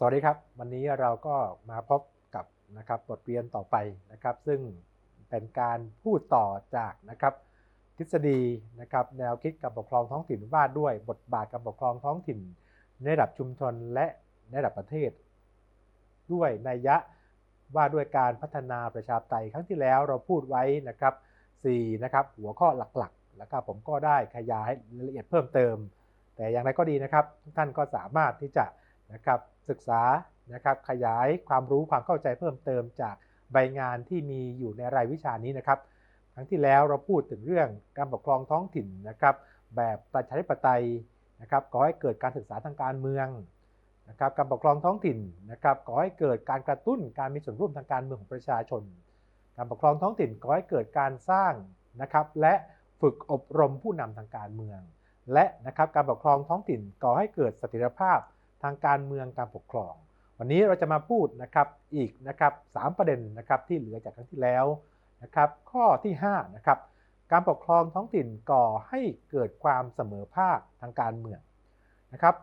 สวัสดีครับ วันนี้เราก็มาพบกับนะครับบทเรียนต่อไปนะครับ ซึ่งเป็นการพูดต่อจากนะครับ ทฤษฎีนะครับ แนวคิดการปกครองท้องถิ่นว่าด้วยบทบาทการปกครองท้องถิ่น ในระดับชุมชนและในระดับประเทศ ด้วยนัยยะว่าด้วยการพัฒนาประชาธิปไตยครั้งที่แล้วเราพูดไว้นะครับ4นะครับหัวข้อหลักๆ แล้วก็ผมก็ได้ขยายรายละเอียดเพิ่มเติม แต่อย่างไรก็ดีนะครับทุกท่านก็สามารถที่จะนะครับ ศึกษานะครับขยายความรู้ความเข้าใจเพิ่มเติมจากใบงานที่มีอยู่ในรายวิชานี้นะครับครั้งที่แล้วเราพูดถึงเรื่องการปกครองท้องถิ่นนะครับ แบบประชาธิปไตยนะครับก่อให้เกิดการศึกษาทางการเมืองนะครับการปกครองท้องถิ่นนะครับก่อให้เกิดการกระตุ้นการมีส่วนร่วมทางการเมืองของประชาชน การปกครองท้องถิ่นก่อให้เกิดการสร้างนะครับ และฝึกอบรมผู้นำทางการเมือง และนะครับการปกครองท้องถิ่นก่อให้เกิดเสถียรภาพ ทางการเมืองการปกครอง วันนี้เราจะมาพูดนะครับอีกนะครับสามประเด็นนะครับที่เหลือจากครั้งที่แล้วนะครับข้อที่5นะครับการปกครองท้องถิ่นก่อให้เกิดความเสมอภาคทางการเมืองนะครับ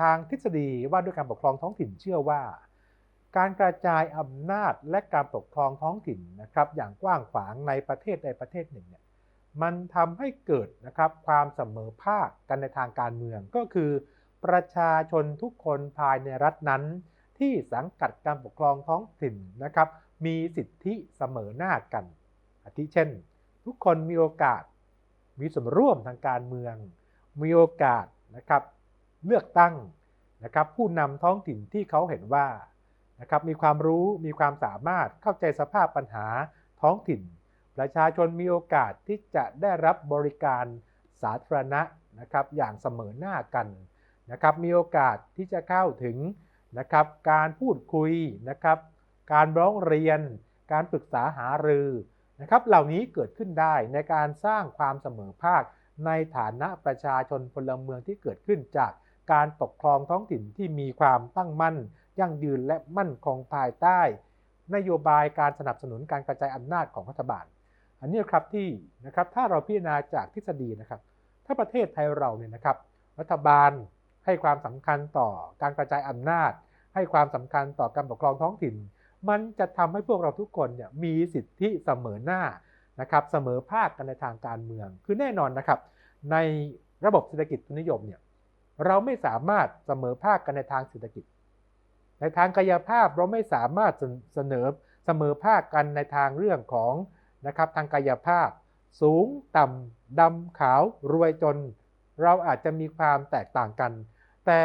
ทางทฤษฎีว่าด้วยการปกครองท้องถิ่นเชื่อว่า การกระจายอำนาจและการปกครองท้องถิ่นนะครับอย่างกว้างขวางในประเทศใดประเทศหนึ่งเนี่ยมันทำให้เกิดนะครับความเสมอภาคกันในทางการเมืองก็คือ ประชาชนทุกคนภายในรัฐนั้น ที่สังกัดการปกครองท้องถิ่นนะครับ มีสิทธิเสมอหน้ากันอาทิเช่น ทุกคนมีโอกาสมีส่วนร่วมทางการเมือง มีโอกาสนะครับเลือกตั้งนะครับผู้นำท้องถิ่นที่เขาเห็นว่านะครับมีความรู้มีความสามารถเข้าใจสภาพปัญหาท้องถิ่น ประชาชนมีโอกาสที่จะได้รับบริการสาธารณะนะครับอย่างเสมอหน้ากัน นะครับมีโอกาสที่จะเข้าถึงนะครับการพูดคุยนะครับการร้องเรียน การปรึกษาหารือนะครับเหล่านี้เกิดขึ้นได้ในการสร้างความเสมอภาค ในฐานะประชาชนพลเมืองที่เกิดขึ้นจากการปกครองท้องถิ่นที่มีความตั้งมั่น ยั่งยืนและมั่นคงภายใต้ นโยบายการสนับสนุนการกระจายอำนาจของรัฐบาล อันนี้ครับที่นะครับถ้าเราพิจารณาจากทฤษฎีนะครับ ถ้าประเทศไทยเราเนี่ยนะครับ รัฐบาล ให้ความสำคัญต่อการกระจายอำนาจ ให้ความสำคัญต่อการปกครองท้องถิ่น มันจะทำให้พวกเราทุกคนเนี่ยมีสิทธิเสมอหน้านะครับเสมอภาคกันในทางการเมือง คือแน่นอนนะครับ ในระบบเศรษฐกิจทุนนิยมเนี่ยเราไม่สามารถเสมอภาคกันในทางเศรษฐกิจ ในทางกายภาพเราไม่สามารถเสนอเสมอภาคกันในทางเรื่องของนะครับทางกายภาพ สูงต่ำดำขาวรวยจน เราอาจจะมีความแตกต่างกัน แต่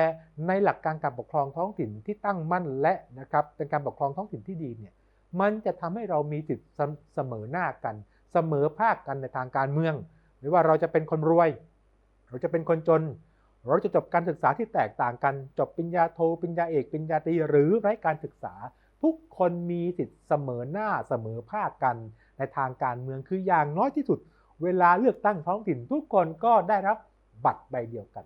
ในหลักการการปกครองท้องถิ่นที่ตั้งมั่นและนะครับเป็นการปกครองท้องถิ่นที่ดีเนี่ยมันจะทำให้เรามีสิทธิ์เสมอหน้ากัน เสมอภาคกันในทางการเมืองไม่ว่าเราจะเป็นคนรวย เราจะเป็นคนจน เราจะจบการศึกษาที่แตกต่างกัน จบปริญญาโทปริญญาเอกปริญญาตรีหรือไร้การศึกษา ทุกคนมีสิทธิ์เสมอหน้าเสมอภาคกันในทางการเมืองคืออย่างน้อยที่สุด เวลาเลือกตั้งท้องถิ่นทุกคนก็ได้รับ บัตรใบเดียวกัน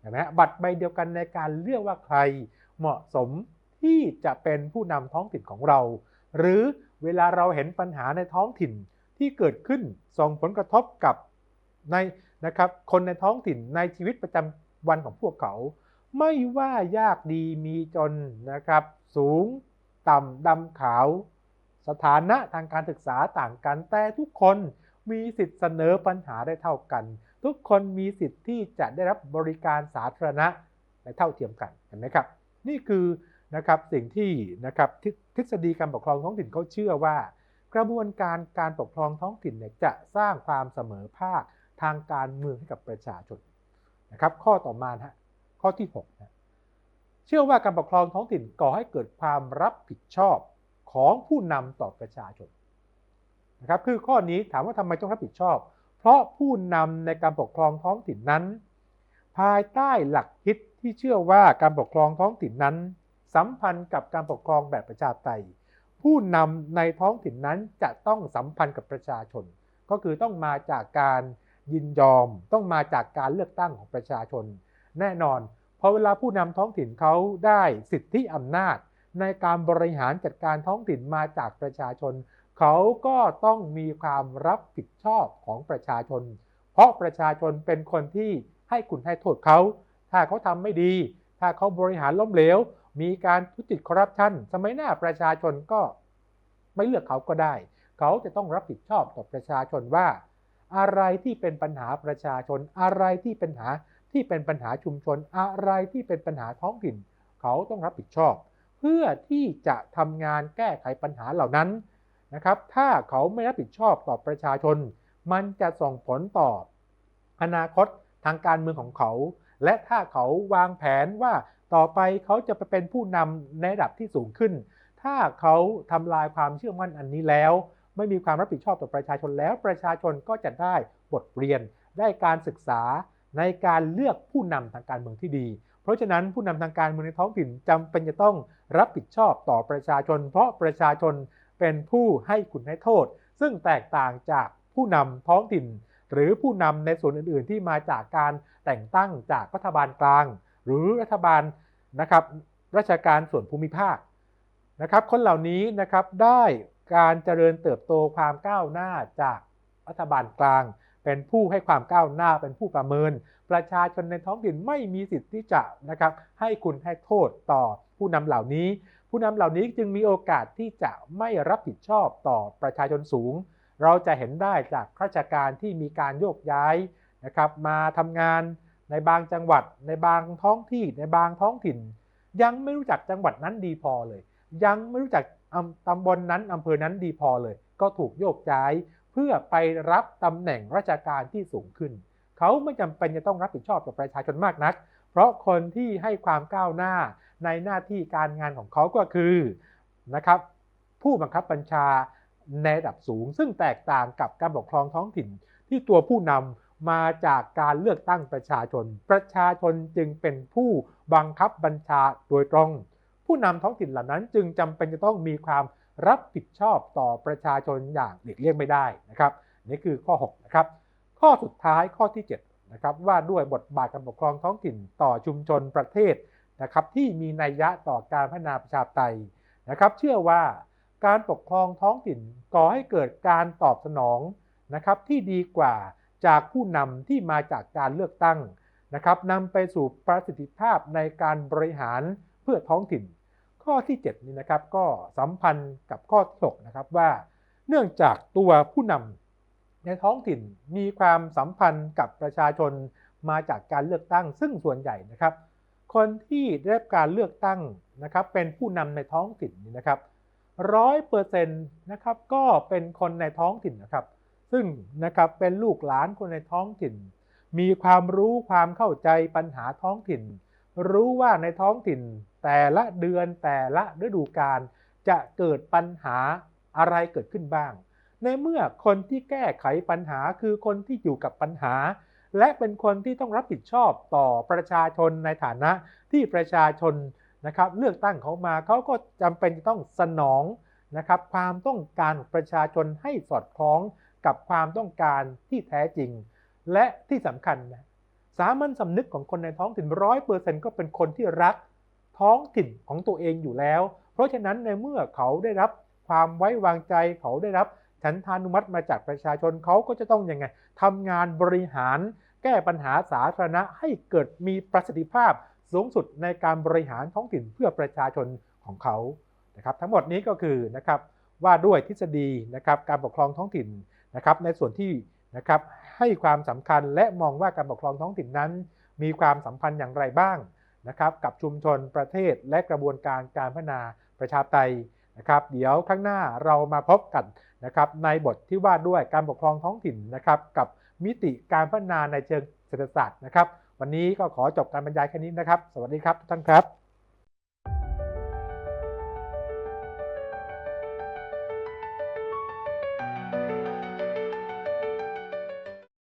เห็นไหมบัตรใบเดียวกันในการเลือกว่าใครเหมาะสมที่จะเป็นผู้นำท้องถิ่นของเรา หรือเวลาเราเห็นปัญหาในท้องถิ่นที่เกิดขึ้นส่งผลกระทบกับในนะครับคนในท้องถิ่นในชีวิตประจำวันของพวกเขา ไม่ว่ายากดีมีจนนะครับสูงต่ำดำขาว สถานะทางการศึกษาต่างกันแต่ทุกคนมีสิทธิ์เสนอปัญหาได้เท่ากัน ทุกคนมีสิทธิ์ที่จะได้รับบริการสาธารณะในเท่าเทียมกันเห็นไหมครับ นี่คือนะครับสิ่งที่นะครับทฤษฎีการปกครองท้องถิ่นเขาเชื่อว่า กระบวนการการปกครองท้องถิ่นเนี่ยจะสร้างความเสมอภาคทางการเมืองให้กับประชาชนนะครับข้อต่อมาฮะข้อที่6นะเชื่อว่าการปกครองท้องถิ่นก่อให้เกิดความรับผิดชอบของผู้นำต่อประชาชนนะครับคือข้อนี้ถามว่าทำไมต้องรับผิดชอบ เพราะผู้นำในการปกครองท้องถิ่นนั้น ภายใต้หลักคิดที่เชื่อว่าการปกครองท้องถิ่นนั้น สัมพันธ์กับการปกครองแบบประชาธิปไตย ผู้นำในท้องถิ่นนั้นจะต้องสัมพันธ์กับประชาชน ก็คือต้องมาจากการยินยอม ต้องมาจากการเลือกตั้งของประชาชน แน่นอนพอเวลาผู้นำท้องถิ่นเขาได้สิทธิอำนาจ ในการบริหารจัดการท้องถิ่นมาจากประชาชน เขาก็ต้องมีความรับผิดชอบของประชาชน เพราะประชาชนเป็นคนที่ให้คุณให้โทษเขา ถ้าเขาทำไม่ดี ถ้าเขาบริหารล้มเหลว มีการทุจริตคอร์รัปชันสมัยหน้าประชาชนก็ไม่เลือกเขาก็ได้ เขาจะต้องรับผิดชอบต่อประชาชนว่า อะไรที่เป็นปัญหาประชาชน อะไรที่เป็นปัญหาที่เป็นปัญหาชุมชน อะไรที่เป็นปัญหาท้องถิ่น เขาต้องรับผิดชอบ เพื่อที่จะทำงานแก้ไขปัญหาเหล่านั้น นะครับ ถ้าเขาไม่รับผิดชอบต่อประชาชน มันจะส่งผลต่ออนาคตทางการเมืองของเขา และถ้าเขาวางแผนว่าต่อไปเขาจะไปเป็นผู้นำในระดับที่สูงขึ้น ถ้าเขาทำลายความเชื่อมั่นอันนี้แล้ว ไม่มีความรับผิดชอบต่อประชาชนแล้วประชาชนก็จะได้บทเรียน ได้การศึกษาในการเลือกผู้นำทางการเมืองที่ดี เพราะฉะนั้นผู้นำทางการเมืองในท้องถิ่นจำเป็นจะต้องรับผิดชอบต่อประชาชน เพราะประชาชน เป็นผู้ให้คุณให้โทษ ซึ่งแตกต่างจากผู้นำท้องถิ่น หรือผู้นำในส่วนอื่น ๆ ที่มาจากการแต่งตั้งจากรัฐบาลกลาง หรือรัฐบาลนะครับราชการส่วนภูมิภาคนะครับคนเหล่านี้นะครับได้การเจริญเติบโตความก้าวหน้าจากรัฐบาลกลาง เป็นผู้ให้ความก้าวหน้าเป็นผู้ประเมิน ประชาชนในท้องถิ่นไม่มีสิทธิ์ที่จะนะครับให้คุณให้โทษต่อผู้นำเหล่านี้ ผู้นำเหล่านี้จึงมีโอกาสที่จะไม่รับผิดชอบต่อประชาชนสูง เราจะเห็นได้จากราชการที่มีการโยกย้ายนะครับมาทำงานในบางจังหวัด ในบางท้องที่ในบางท้องถิ่น ยังไม่รู้จักจังหวัดนั้นดีพอเลย ยังไม่รู้จักตำบลนนั้นอำเภอนั้นดีพอเลย ก็ถูกโยกย้ายเพื่อไปรับตำแหน่งราชการที่สูงขึ้น เขาไม่จำเป็นจะต้องรับผิดชอบต่อประชาชนมากนัก เพราะคนที่ให้ความก้าวหน้า ในหน้าที่การงานของเขาก็คือนะครับผู้บังคับบัญชาในระดับสูง ซึ่งแตกต่างกับการปกครองท้องถิ่น ที่ตัวผู้นำมาจากการเลือกตั้งประชาชน ประชาชนจึงเป็นผู้บังคับบัญชาโดยตรง ผู้นำท้องถิ่นเหล่านั้นจึงจำเป็นจะต้องมีความรับผิดชอบต่อประชาชนอย่างหลีกเลี่ยงไม่ได้นะครับนี่คือข้อ6นะครับข้อสุดท้ายข้อที่7นะครับว่าด้วยบทบาทการปกครองท้องถิ่นต่อชุมชนประเทศ นะครับที่มีนัยยะต่อการพัฒนาประชาธิปไตยนะครับเชื่อว่าการปกครองท้องถิ่นก่อให้เกิดการตอบสนองนะครับที่ดีกว่าจากผู้นำที่มาจากการเลือกตั้งนะครับนำไปสู่ประสิทธิภาพในการบริหารเพื่อท้องถิ่น ข้อที่ 7 นี้นะครับก็สัมพันธ์กับข้อที่6นะครับว่า เนื่องจากตัวผู้นำในท้องถิ่นมีความสัมพันธ์กับประชาชนมาจากการเลือกตั้ง ซึ่งส่วนใหญ่นะครับ คนที่ได้รับการเลือกตั้งนะครับเป็นผู้นำในท้องถิ่นนะครับร้อยเปอร์เซ็นต์นะครับก็เป็นคนในท้องถิ่นนะครับ ซึ่งนะครับเป็นลูกหลานคนในท้องถิ่น มีความรู้ความเข้าใจปัญหาท้องถิ่น รู้ว่าในท้องถิ่นแต่ละเดือนแต่ละฤดูกาลจะเกิดปัญหาอะไรเกิดขึ้นบ้าง ในเมื่อคนที่แก้ไขปัญหาคือคนที่อยู่กับปัญหา และเป็นคนที่ต้องรับผิดชอบต่อประชาชนในฐานะที่ประชาชนนะครับเลือกตั้งเขามาเขาก็จำเป็นจะต้องสนองนะครับความต้องการของประชาชนให้สอดคล้องกับความต้องการที่แท้จริง และที่สำคัญนะสามัญสำนึกของคนในท้องถิ่นร้อยเปอร์เซ็นต์ก็เป็นคนที่รักท้องถิ่นของตัวเองอยู่แล้ว เพราะฉะนั้นในเมื่อเขาได้รับความไว้วางใจเขาได้รับฉันทานุมัติมาจากประชาชนเขาก็จะต้องยังไงทำงานบริหาร แก้ปัญหาสาธารณะให้เกิดมีประสิทธิภาพสูงสุดในการบริหารท้องถิ่นเพื่อประชาชนของเขานะครับทั้งหมดนี้ก็คือนะครับว่าด้วยทฤษฎีนะครับการปกครองท้องถิ่นนะครับในส่วนที่นะครับให้ความสำคัญและมองว่าการปกครองท้องถิ่นนั้น มีความสัมพันธ์อย่างไรบ้างนะครับกับชุมชนประเทศและกระบวนการการพัฒนาประชาไตยนะครับเดี๋ยวข้างหน้าเรามาพบกันนะครับในบทที่ว่าด้วยการปกครองท้องถิ่นนะครับกับ มิติการพัฒนาในเชิงเศรษฐศาสตร์นะครับ วันนี้ก็ขอจบการบรรยายแค่นี้นะครับ สวัสดีครับทุกท่านครับ